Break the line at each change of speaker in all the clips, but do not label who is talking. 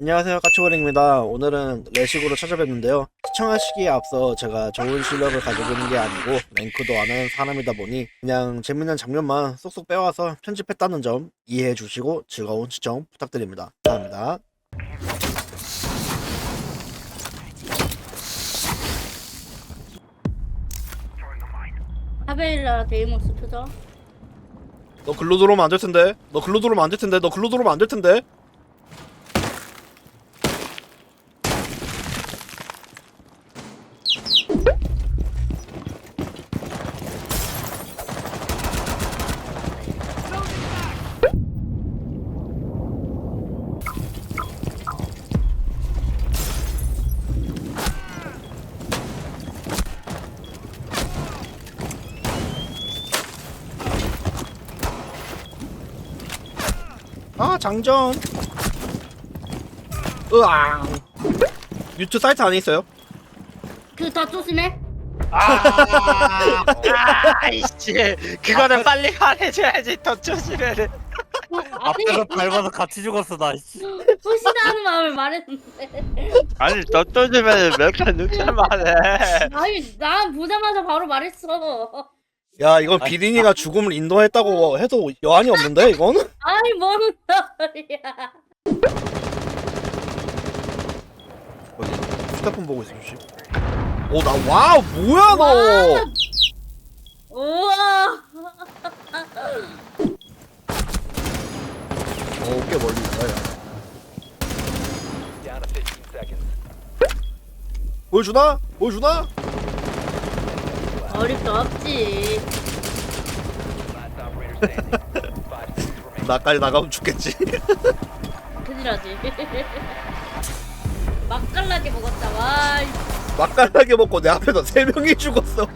안녕하세요 까치고랭입니다. 오늘은 레식으로 찾아뵙는데요. 시청하시기에 앞서 제가 좋은 실력을 가지고 있는 게 아니고 랭크도 안 하는 사람이다 보니 그냥 재밌는 장면만 쏙쏙 빼와서 편집했다는 점 이해해 주시고 즐거운 시청 부탁드립니다. 감사합니다.
하베일라 데이모스 표정?
너 글로 들어오면 안 될 텐데? 너 글로 들어오면 안 될 텐데? 너 글로 들어오면 안 될 텐데 아 장전. 으앙 유튜브 사이트 안에 있어요?
그 더 조심해.
아이씨. 그거는 빨리 말해줘야지 더 조심해야
아니
앞에서 밟아서 같이 죽었어 나 씨.
후시다는 마음을 말했는데.
아니 더 조심해야 몇칸 늦게 말해.
아니 난 보자마자 바로 말했어
야 이건 비린이가 죽음을 인도했다고 해도 여한이 없는데 이건?
아니 뭔 소리야
어디 휴대폰 보고 있어 조심 오나 와우 뭐야 너
우와
어, 꽤 멀리 있다 야
Down to 15 seconds.
보여주나? 보여주나?
어릴 수 없지.
나까지 나가면 죽겠지
큰일하지 맛깔나게 먹었다 와
맛깔나게 먹고 내 앞에서 세 명이 죽었어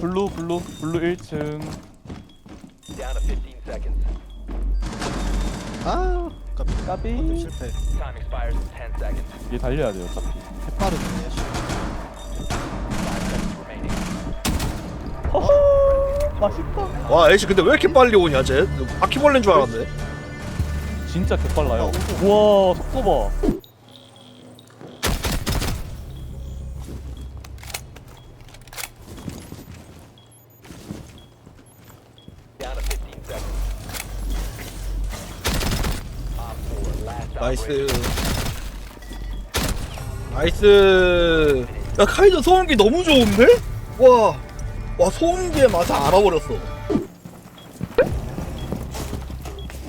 블루 블루 블루 1층
Down to 15 seconds.
아 까비
까비
실패
Time expires in 10 seconds.
얘 달려야 돼요 어차피 해파르네 맛있다.
와 애쉬 근데 왜 이렇게 빨리 오냐 쟤? 바퀴벌레인 줄 알았네.
진짜 개빨라요. 우와 속도 봐.
Down to 15 seconds. Op 4, last
나이스. 나이스. 야 카이저 소음기 너무 좋은데? 와, 와 소음기의 맛을 알아버렸어.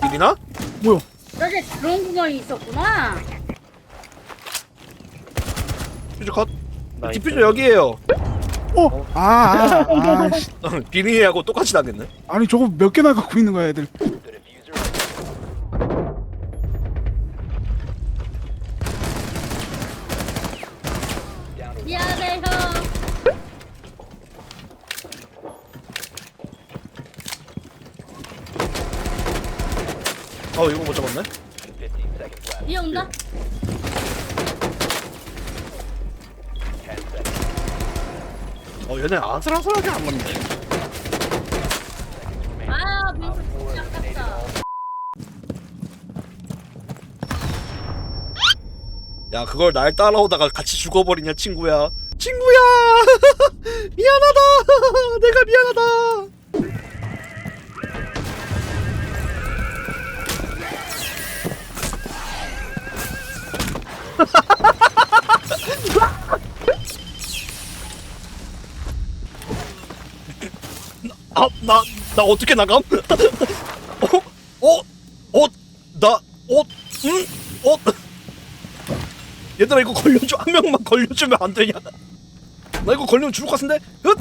이리나? 뭐야?
저게 그런 구멍이 있었구나.
퓨즈 컷. 디퓨저 여기에요.
어? 아, 아, 아, 씨.
비니하고 똑같이 나겠네.
아니 저거 몇 개나 갖고 있는 거야 애들
어 이거 못 잡았네
15 seconds left.
위에 온다
10 seconds.
어 얘네 아슬아슬하게 안 맞네
아
Op
민수
4
진짜
eliminated
아깝다
all.
야 그걸 날 따라오다가 같이 죽어버리냐 친구야 친구야 미안하다 내가 미안하다 아, 나, 나 어떻게 나감? 어? 어? 어? 나, 어? 응? 어? 얘들아 이거 걸려줘 한 명만 걸려주면 안 되냐? 나 이거 걸리면 죽을 것 같은데? 흑!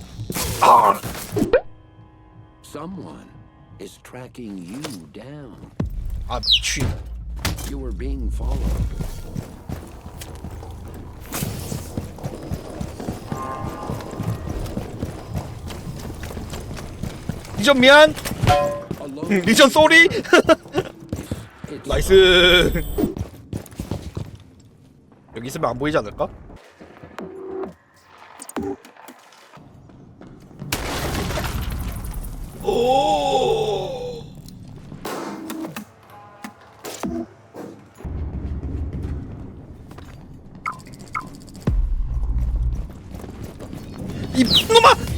아!
Someone is tracking you down.
아 미친
You are being followed.
리전 미안 리전 쏘리 나이스 여기 있으면 안 보이지 않을까? 오 이놈아!